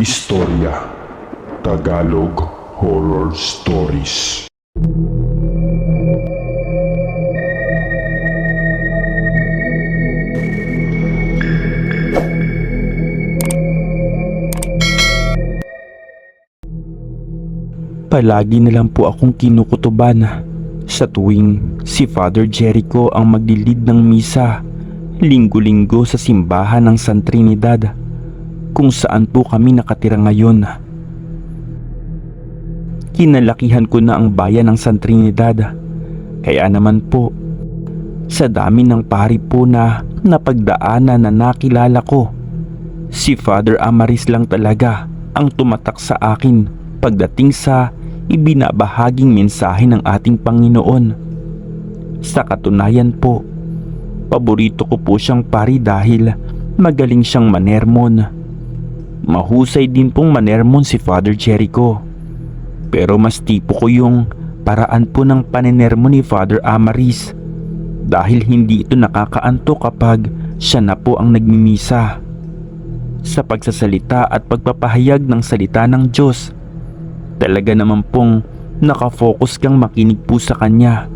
Istorya Tagalog Horror Stories. Palagi na lang po akong kinukutuban sa tuwing si Father Jericho ang maglilid ng misa linggo-linggo sa simbahan ng San Trinidad kung saan po kami nakatira ngayon. Kinalakihan ko na ang bayan ng San Trinidad kaya naman po sa dami ng pari po na napagdaanan na nakilala ko si Father Amaris lang talaga ang tumatak sa akin pagdating sa ibinabahaging mensahe ng ating Panginoon. Sa katunayan po, paborito ko po siyang pari dahil magaling siyang manermon. Mahusay din pong manermon si Father Jericho. Pero mas tipo ko yung paraan po ng panenermon ni Father Amaris dahil hindi ito nakakaanto kapag siya na po ang nagmimisa. Sa pagsasalita at pagpapahayag ng salita ng Diyos, talaga naman pong nakafocus kang makinig po sa kanya.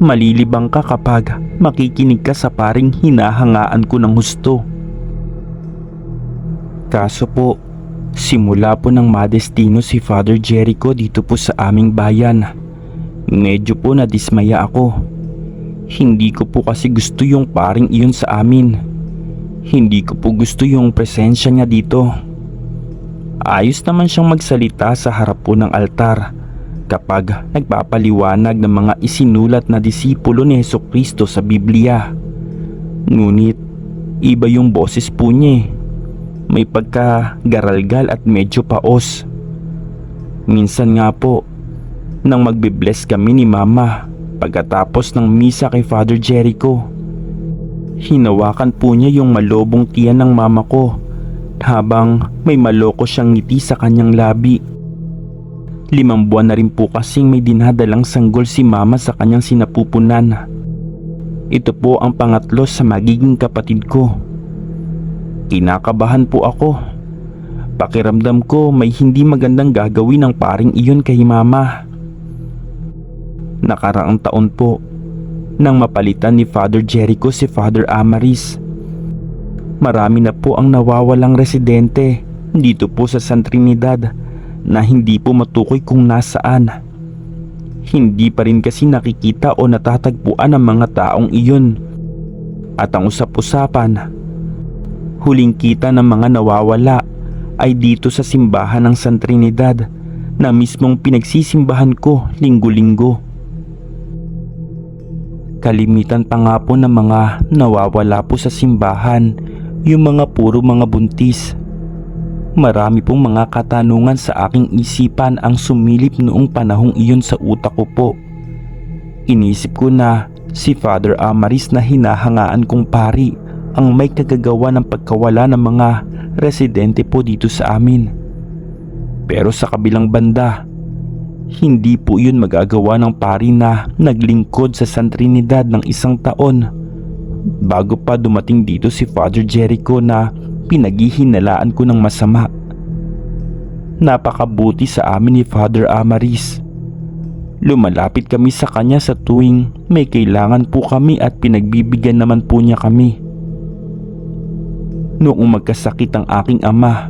Malilibang ka kapag makikinig ka sa paring hinahangaan ko ng husto. Kaso po, simula po ng madestino si Father Jericho dito po sa aming bayan. Medyo po nadismaya ako. Hindi ko po kasi gusto yung paring iyon sa amin. Hindi ko po gusto yung presensya niya dito. Ayos naman siyang magsalita sa harap po ng altar kapag nagpapaliwanag ng mga isinulat na disipulo ni Heso Kristo sa Biblia. Ngunit iba yung boses po niya eh. May pagka garalgal at medyo paos. Minsan nga po, nang magbe-bless kami ni Mama pagkatapos ng misa kay Father Jericho. Hinawakan po niya yung malobong tiyan ng mama ko habang may maloko siyang ngiti sa kanyang labi. Limang buwan na rin po kasing may dinadalang sanggol si mama sa kanyang sinapupunan. Ito po ang pangatlo sa magiging kapatid ko. Kinakabahan po ako. Pakiramdam ko may hindi magandang gagawin ng paring iyon kay mama. Nakaraang taon po, nang mapalitan ni Father Jericho si Father Amaris. Marami na po ang nawawalang residente dito po sa San Trinidad na hindi po matukoy kung nasaan. Hindi pa rin kasi nakikita o natatagpuan ang mga taong iyon. At ang usap-usapan, huling kita ng mga nawawala ay dito sa simbahan ng San Trinidad na mismong pinagsisimbahan ko linggo-linggo. Kalimitan pa nga po ng mga nawawala po sa simbahan yung mga puro mga buntis. Marami pong mga katanungan sa aking isipan ang sumilip noong panahong iyon sa utak ko po. Inisip ko na si Father Amaris na hinahangaan kong pari ang may kagagawa ng pagkawala ng mga residente po dito sa amin. Pero sa kabilang banda, hindi po yun magagawa ng pari na naglingkod sa San Trinidad ng isang taon bago pa dumating dito si Father Jericho na pinaghihinalaan ko ng masama. Napakabuti sa amin ni Father Amaris. Lumalapit kami sa kanya sa tuwing may kailangan po kami at pinagbibigyan naman po niya kami. Noong magkasakit ang aking ama,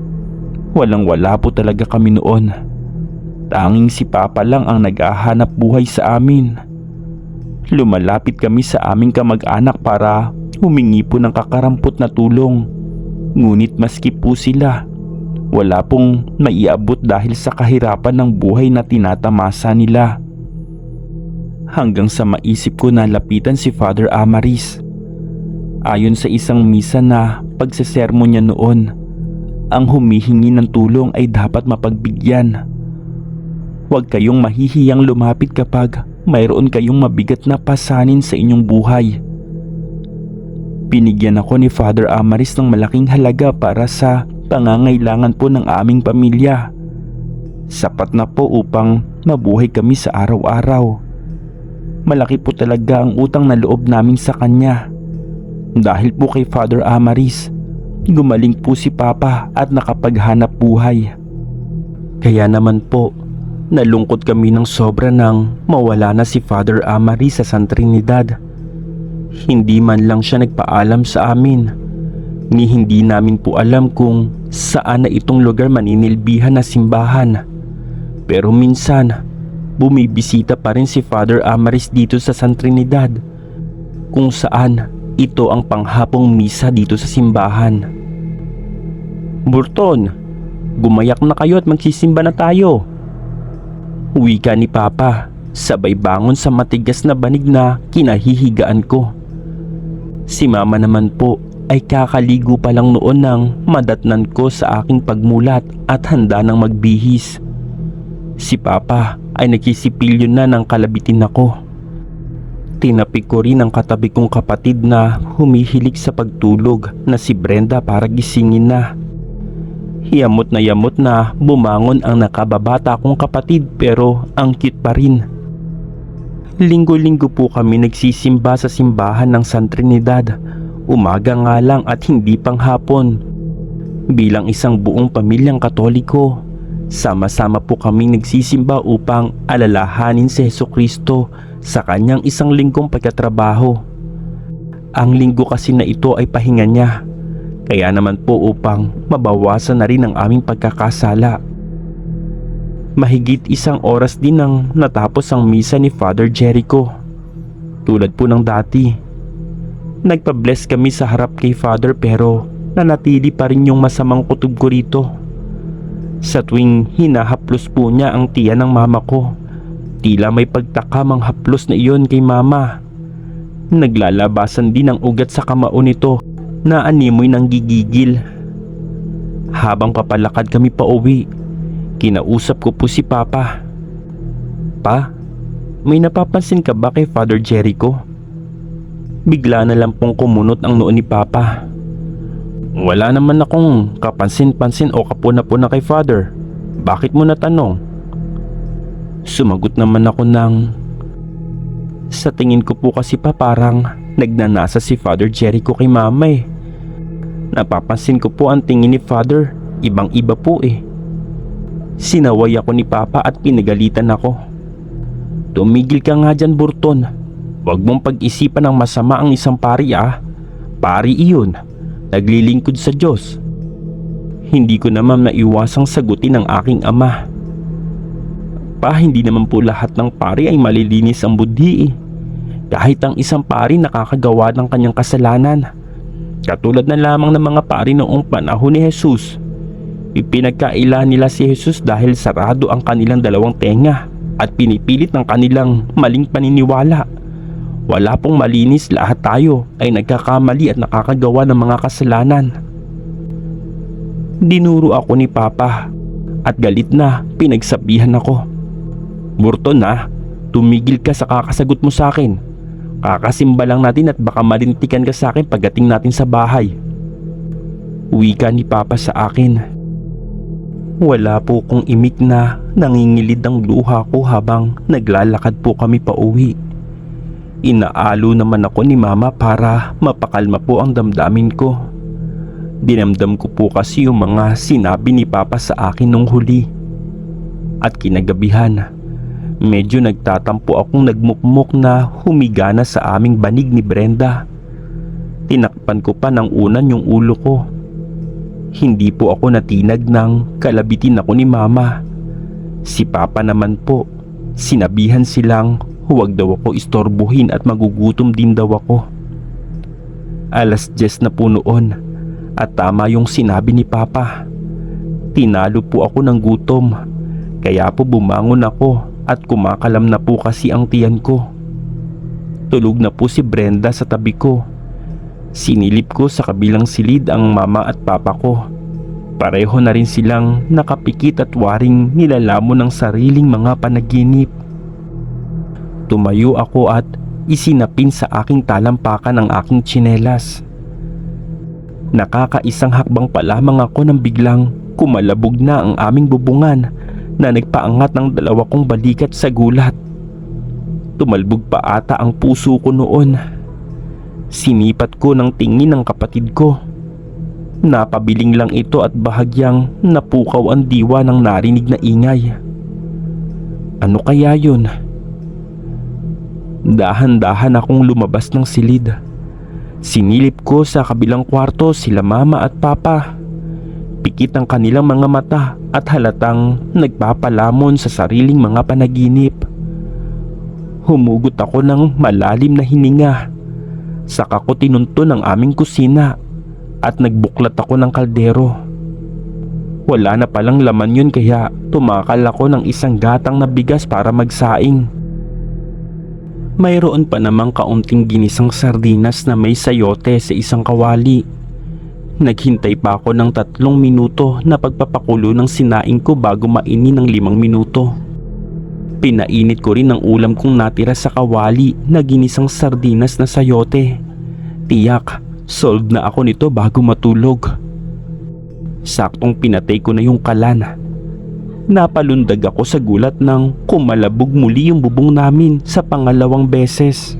walang wala po talaga kami noon. Tanging si Papa lang ang naghahanap buhay sa amin. Lumalapit kami sa aming kamag-anak para humingi po ng kakarampot na tulong. Ngunit maski po sila, wala pong maiabot dahil sa kahirapan ng buhay na tinatamasa nila. Hanggang sa maisip ko na lapitan si Father Amaris. Ayon sa isang misa na pagsesermon niya noon, ang humihingi ng tulong ay dapat mapagbigyan. Huwag kayong mahihiyang lumapit kapag mayroon kayong mabigat na pasanin sa inyong buhay. Binigyan ako ni Father Amaris ng malaking halaga para sa pangangailangan po ng aming pamilya. Sapat na po upang mabuhay kami sa araw-araw. Malaki po talaga ang utang na loob namin sa kanya. Dahil po kay Father Amaris, gumaling po si Papa at nakapaghanap buhay. Kaya naman po, nalungkot kami ng sobra nang mawala na si Father Amari sa San Trinidad. Hindi man lang siya nagpaalam sa amin, ni hindi namin po alam kung saan na itong lugar maninilbihan na simbahan. Pero minsan, bumibisita pa rin si Father Amaris dito sa San Trinidad, kung saan ito ang panghapong misa dito sa simbahan. Burton, gumayak na kayo at magsisimba na tayo. Wika ni Papa, sabay bangon sa matigas na banig na kinahihigaan ko. Si Mama naman po ay kakaligo pa lang noon nang madatnan ko sa aking pagmulat at handa nang magbihis. Si Papa ay nagsisipilyo na ng kalabitin ako. Tinapik ko rin ang katabi kong kapatid na humihilig sa pagtulog na si Brenda para gisingin na. Yamot na yamot na bumangon ang nakababata kong kapatid pero ang cute pa rin. Linggo-linggo po kami nagsisimba sa simbahan ng San Trinidad. Umaga nga lang at hindi pang hapon. Bilang isang buong pamilyang katoliko, sama-sama po kami nagsisimba upang alalahanin si Heso Kristo sa kanyang isang linggong pagkatrabaho. Ang linggo kasi na ito ay pahinga niya. Kaya naman po upang mabawasan na rin ang aming pagkakasala. Mahigit isang oras din nang natapos ang misa ni Father Jericho. Tulad po ng dati. Nagpa-bless kami sa harap kay Father pero nanatili pa rin yung masamang kutob ko rito. Sa tuwing hinahaplos po niya ang tiyan ng mama ko, tila may pagtakam ang haplos na iyon kay mama. Naglalabasan din ang ugat sa kamao nito na animoy ng gigigil. Habang papalakad kami pa uwi, kinausap ko po si Papa. Pa, may napapansin ka ba kay Father Jericho? Bigla na lang pong kumunot ang noo ni Papa. Wala naman akong kapansin-pansin o kapuna-puna kay Father. Bakit mo natanong? Sumagot naman ako ng... Sa tingin ko po kasi pa parang nagnanasa si Father Jericho kay Mama eh. Napapansin ko po ang tingin ni Father, ibang iba po eh. Sinaway ako ni Papa at pinagalitan ako. Tumigil ka nga dyan Burton. Huwag mong pag-isipan ng masama ang isang pari ah. Pari iyon. Naglilingkod sa Diyos. Hindi ko naman naiwasang sagutin ng aking ama. Pa, hindi naman po lahat ng pari ay malilinis ang budhi eh. Kahit ang isang pari nakakagawa ng kanyang kasalanan. Katulad na lamang ng mga pari noong panahon ni Jesus. Ipinagkaila nila si Jesus dahil sarado ang kanilang dalawang tenga at pinipilit ng kanilang maling paniniwala. Wala pong malinis lahat tayo ay nagkakamali at nakakagawa ng mga kasalanan. Dinuro ako ni Papa at galit na pinagsabihan ako. Burton na, tumigil ka sa kakasagot mo sa akin. Kakasimba lang natin at baka malintikan ka sa akin pagdating natin sa bahay. Wika ni Papa sa akin. Wala po kong imik na nangingilid ang luha ko habang naglalakad po kami pa uwi. Inaalo naman ako ni Mama para mapakalma po ang damdamin ko. Dinamdam ko po kasi yung mga sinabi ni Papa sa akin nung huli. At kinagabihan, medyo nagtatampo akong nagmukmok na humiga na sa aming banig ni Brenda. Tinakpan ko pa ng unan yung ulo ko. Hindi po ako natinag ng kalabitin ako ni Mama. Si Papa naman po, sinabihan silang huwag daw ako istorbohin at magugutom din daw ako. Alas 10 na po noon at tama yung sinabi ni Papa. Tinalo po ako ng gutom kaya po bumangon ako at kumakalam na po kasi ang tiyan ko. Tulog na po si Brenda sa tabi ko. Sinilip ko sa kabilang silid ang mama at papa ko. Pareho na rin silang nakapikit at waring nilalamon ng sariling mga panaginip. Tumayo ako at isinapin sa aking talampakan ang aking tsinelas. Nakakaisang hakbang pa lamang ako nang biglang kumalabog na ang aming bubungan na nagpaangat ng dalawa kong balikat sa gulat. Tumalbog pa ata ang puso ko noon. Sinipat ko ng tingin ng kapatid ko. Napabiling lang ito at bahagyang napukaw ang diwa ng narinig na ingay. Ano kaya yun? Dahan-dahan akong lumabas ng silid. Sinilip ko sa kabilang kwarto sila mama at papa. Pikit ang kanilang mga mata at halatang nagpapalamon sa sariling mga panaginip. Humugot ako ng malalim na hininga. Saka ko tinunto ng aming kusina at nagbuklat ako ng kaldero. Wala na palang laman yun kaya tumakal ako ng isang gatang na bigas para magsaing. Mayroon pa namang kaunting ginisang sardinas na may sayote sa isang kawali. Naghintay pa ako ng tatlong minuto na pagpapakulo ng sinaing ko bago maini ng limang minuto. Pinainit ko rin ang ulam kong natira sa kawali na ginisang sardinas na sayote. Tiyak, solved na ako nito bago matulog. Saktong pinatay ko na yung kalan. Napalundag ako sa gulat nang kumalabog muli yung bubong namin sa pangalawang beses.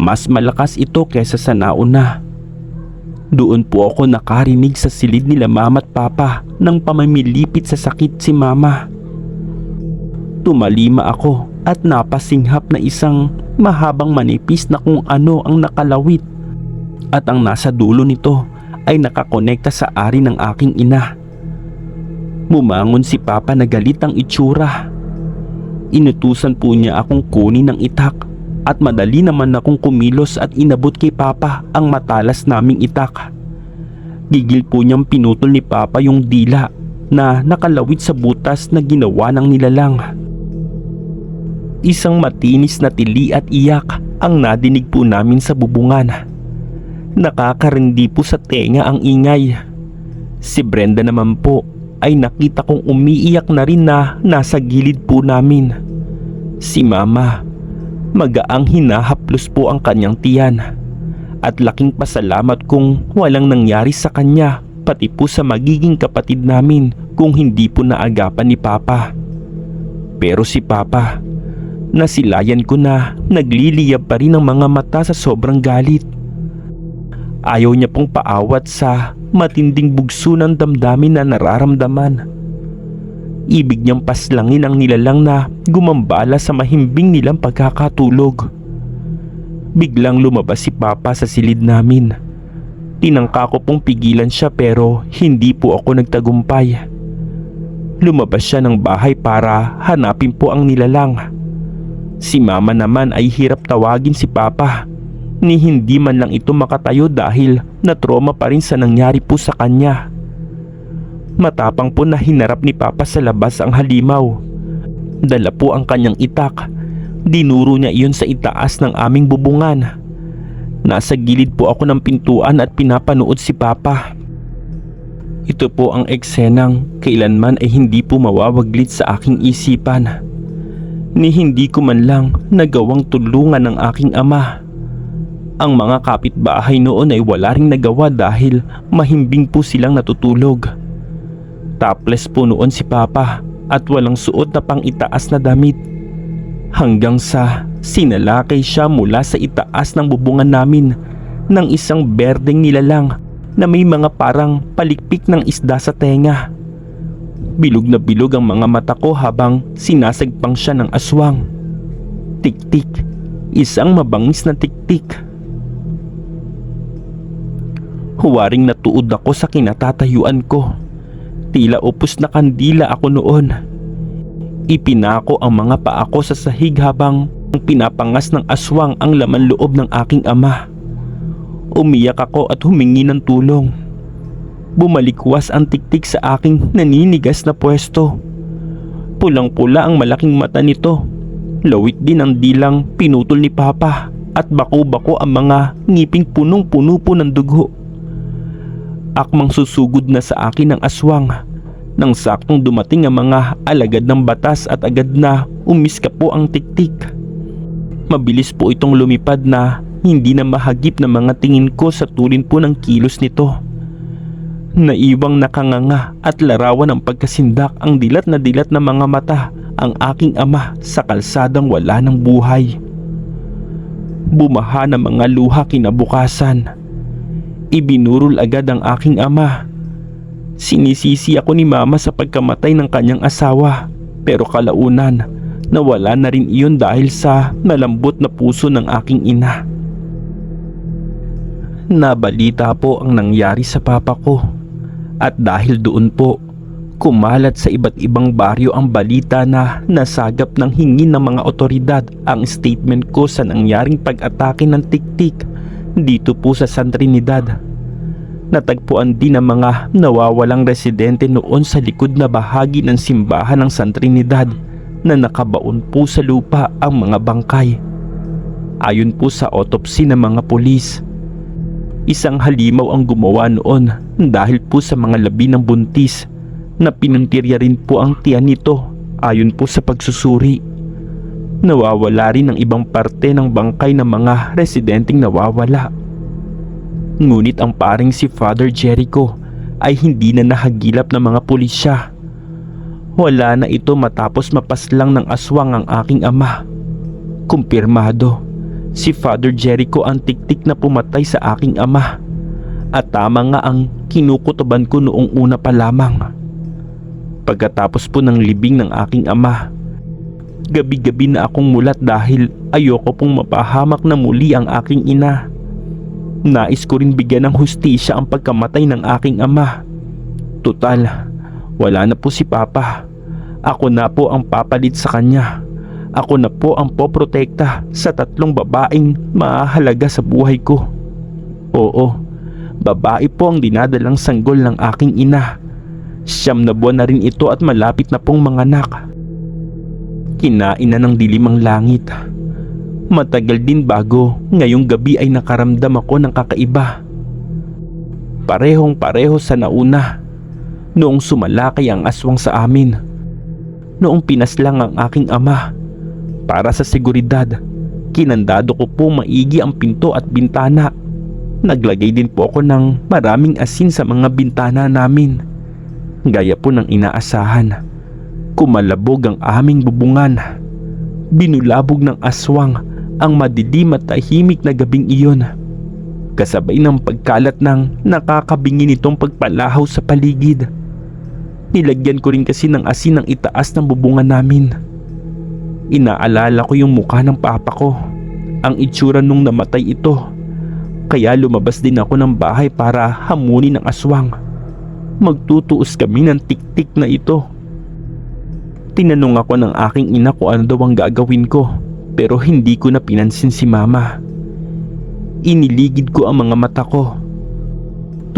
Mas malakas ito kesa sa nauna. Doon po ako nakarinig sa silid nila mama at papa nang pamamilipit sa sakit si mama. Tumalima ako at napasinghap na isang mahabang manipis na kung ano ang nakalawit at ang nasa dulo nito ay nakakonekta sa ari ng aking ina. Mumangon si Papa na galit ang itsura. Inutusan po niya akong kunin ng itak at madali naman akong kumilos at inabot kay Papa ang matalas naming itak. Gigil po niyang pinutol ni Papa yung dila na nakalawit sa butas na ginawa ng nilalang. Isang matinis na tili at iyak ang nadinig po namin sa bubungan. Nakakarindi po sa tenga ang ingay. Si Brenda naman po ay nakita kong umiiyak na rin na nasa gilid po namin. Si Mama, magaang hinahaplos po ang kanyang tiyan. At laking pasalamat kung walang nangyari sa kanya pati po sa magiging kapatid namin kung hindi po naagapan ni Papa. Pero si Papa, nasilayan ko na nagliliyab pa rin ang mga mata sa sobrang galit. Ayaw niya pong paawat sa matinding bugso ng damdamin na nararamdaman. Ibig niyang paslangin ang nilalang na gumambala sa mahimbing nilang pagkakatulog. Biglang lumabas si Papa sa silid namin. Tinangka ko pong pigilan siya pero hindi po ako nagtagumpay. Lumabas siya ng bahay para hanapin po ang nilalang. Si Mama naman ay hirap tawagin si Papa ni hindi man lang ito makatayo dahil na-trauma pa rin sa nangyari po sa kanya. Matapang po na hinarap ni Papa sa labas ang halimaw. Dala po ang kanyang itak. Dinuro niya iyon sa itaas ng aming bubungan. Nasa gilid po ako ng pintuan at pinapanood si Papa. Ito po ang eksenang kailanman ay hindi po mawawaglit sa aking isipan. Ni hindi ko man lang nagawang tulungan ng aking ama. Ang mga kapitbahay noon ay wala ring nagawa dahil mahimbing po silang natutulog. Topless po noon si Papa at walang suot na pang itaas na damit. Hanggang sa sinalakay siya mula sa itaas ng bubungan namin ng isang berdeng nilalang na may mga parang palikpik ng isda sa tenga. Bilog na bilog ang mga mata ko habang sinasagpang siya ng aswang. Tik-tik, isang mabangis na tik-tik. Huwaring natuod ako sa kinatatayuan ko. Tila upos na kandila ako noon. Ipinako ang mga paa ko sa sahig habang pinapangas ng aswang ang laman loob ng aking ama. Umiyak ako at humingi ng tulong. Bumalikwas ang tiktik sa aking naninigas na pwesto. Pulang-pula ang malaking mata nito. Lawit din ang dilang pinutol ni Papa at bako-bako ang mga ngiping punong-puno po ng dugo. Akmang susugod na sa akin ang aswang nang saktong dumating ang mga alagad ng batas at agad na umiska po ang tiktik. Mabilis po itong lumipad na hindi na mahagip na mga tingin ko sa tulin po ng kilos nito. Naiwang nakanganga at larawan ng pagkasindak ang dilat na dilat na mga mata ang aking ama sa kalsadang wala ng buhay. Bumaha ng mga luha kinabukasan. Ibinurol agad ang aking ama. Sinisisi ako ni mama sa pagkamatay ng kanyang asawa pero kalaunan nawala na rin iyon dahil sa malambot na puso ng aking ina. Nabalita po ang nangyari sa papa ko at dahil doon po kumalat sa iba't ibang baryo ang balita na nasagap ng hingin ng mga otoridad ang statement ko sa nangyaring pag-atake ng tiktik dito po sa San Trinidad. Natagpuan din ang mga nawawalang residente noon sa likod na bahagi ng simbahan ng San Trinidad na nakabaon po sa lupa ang mga bangkay. Ayon po sa autopsy ng mga pulis, isang halimaw ang gumawa noon dahil po sa mga labi ng buntis na pinuntirya rin po ang tiyan nito ayon po sa pagsusuri. Nawawala rin ang ibang parte ng bangkay ng mga residenteng nawawala. Ngunit ang paring si Father Jericho ay hindi na nahagilap ng mga pulisya. Wala na ito matapos mapaslang ng aswang ang aking ama. Kumpirmado, si Father Jericho ang tiktik na pumatay sa aking ama. At tama nga ang kinukutuban ko noong una pa lamang. Pagkatapos po ng libing ng aking ama, gabi-gabi na akong mulat dahil ayoko pong mapahamak na muli ang aking ina. Nais ko rin bigyan ng hustisya ang pagkamatay ng aking ama. Tutal, wala na po si Papa. Ako na po ang papalit sa kanya. Ako na po ang poprotekta sa tatlong babaeng mahalaga sa buhay ko. Oo, babae po ang dinadalang sanggol ng aking ina. Siyam na buwan na rin ito at malapit na pong manganak. Kinain na ng dilim ang langit. Matagal din bago ngayong gabi ay nakaramdam ako ng kakaiba. Parehong pareho sa nauna. Noong sumalakay ang aswang sa amin. Noong pinaslang ang aking ama. Para sa seguridad, kinandado ko po maigi ang pinto at bintana. Naglagay din po ako ng maraming asin sa mga bintana namin. Gaya po ng inaasahan. Kumalabog ang aming bubungan. Binulabog ng aswang ang madilim at tahimik na gabing iyon. Kasabay ng pagkalat ng nakakabingi nitong pagpalahaw sa paligid. Nilagyan ko rin kasi ng asin ang itaas ng bubungan namin. Inaalala ko yung mukha ng papa ko. Ang itsura nung namatay ito. Kaya lumabas din ako ng bahay para hamunin ng aswang. Magtutuos kami ng tiktik na ito. Tinanong ako ng aking ina kung ano daw ang gagawin ko pero hindi ko na pinansin si mama. Iniligid ko ang mga mata ko.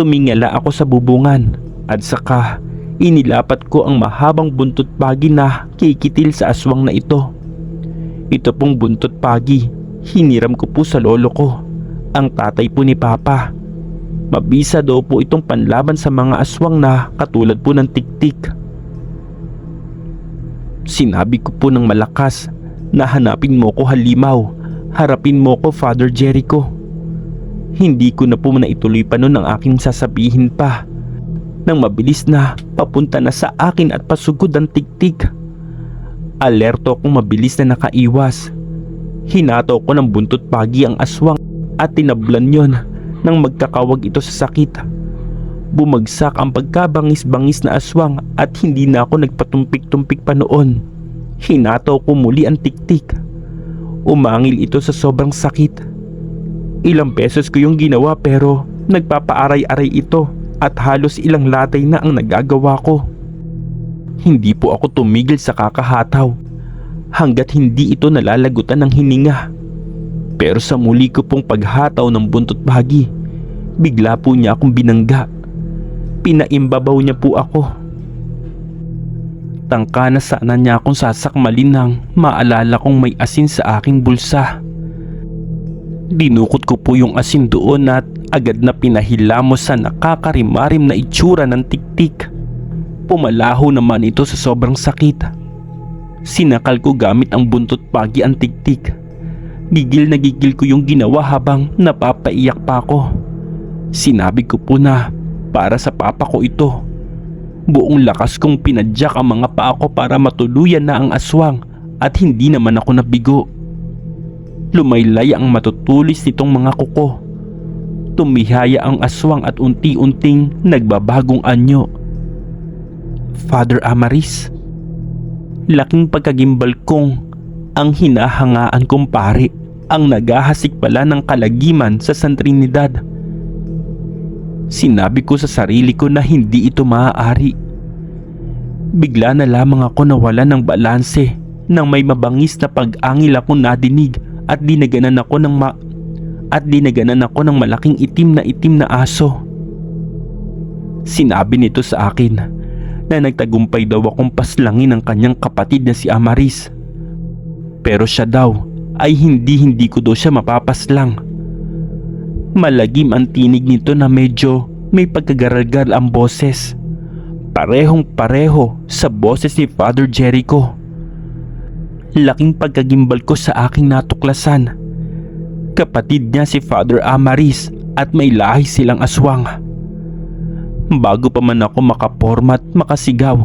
Tumingala ako sa bubungan at saka inilapat ko ang mahabang buntot pagi na kikitil sa aswang na ito. Ito pong buntot pagi, hiniram ko po sa lolo ko, ang tatay po ni Papa. Mabisa daw po itong panlaban sa mga aswang na katulad po ng tiktik. Sinabi ko po ng malakas na hanapin mo ko halimaw, harapin mo ko Father Jericho. Hindi ko na po ituloy pa noon ang aking sasabihin pa. Nang mabilis na papunta na sa akin at pasugod ang tiktik. Alerto akong mabilis na nakaiwas. Hinato ko ng buntot pagi ang aswang at tinablan yon nang magkakawag ito sa sakit. Bumagsak ang pagkabangis-bangis na aswang at hindi na ako nagpatumpik-tumpik pa noon. Hinato ko muli ang tiktik. Umangil ito sa sobrang sakit. Ilang beses ko yung ginawa pero nagpapaaray-aray ito at halos ilang latay na ang nagagawa ko. Hindi po ako tumigil sa kakahataw hanggat hindi ito nalalagutan ng hininga. Pero sa muli ko pong paghataw ng buntot bahagi, bigla po niya akong binangga. Pinaimbabaw niya po ako. Tangka na sana niya akong sasakmalin nang maalala kong may asin sa aking bulsa. Dinukot ko po yung asin doon at agad na pinahilamos sa nakakarimarim na itsura ng tiktik. Pumalaho naman ito sa sobrang sakit. Sinakal ko gamit ang buntot pagi ang tiktik. Gigil na gigil ko yung ginawa habang napapaiyak pa ako. Sinabi ko po na para sa papa ko ito. Buong lakas kong pinadyak ang mga paa ko para matuluyan na ang aswang at hindi naman ako nabigo. Lumaylay ang matutulis nitong mga kuko. tumihaya ang aswang at unti-unting nagbabagong anyo. Father Amaris, laking pagkagimbal kong ang hinahangaan kong pare ang naghahasik pala ng kalagiman sa San Trinidad. Sinabi ko sa sarili ko na hindi ito maaari. Bigla na lamang ako nawala ng balanse nang may mabangis na pag-angil ako nadinig at dinaganan ako ng ma at dinaganan ako ng malaking itim na itim na aso. Sinabi nito sa akin na nagtagumpay daw akong paslangin ng kanyang kapatid na si Amaris. Pero siya daw ay hindi hindi ko daw siya mapapaslang. Malagim ang tinig nito na medyo may pagkagaralgal ang boses. Parehong pareho sa boses ni Father Jericho. Laking pagkagimbal ko sa aking natuklasan. Kapatid niya si Father Amaris at may lahi silang aswang. Bago pa man ako makaporma at makasigaw,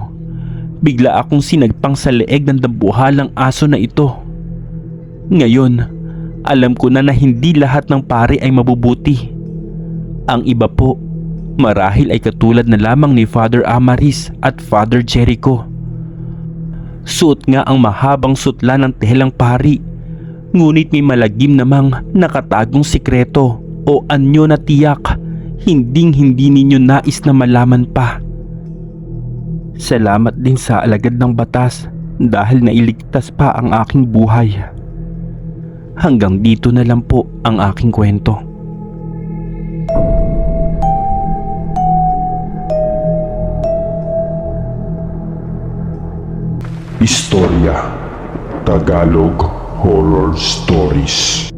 bigla akong sinagpang sa leeg ng dambuhalang aso na ito. Ngayon, alam ko na na hindi lahat ng pare ay mabubuti. Ang iba po, marahil ay katulad na lamang ni Father Amaris at Father Jericho. Suot nga ang mahabang sutla ng telang pari, ngunit may malagim namang nakatagong sikreto o anyo na tiyak hinding hindi ninyo nais na malaman pa. Salamat din sa alagad ng batas dahil nailigtas pa ang aking buhay. Hanggang dito na lang po ang aking kwento. Istorya Tagalog Horror Stories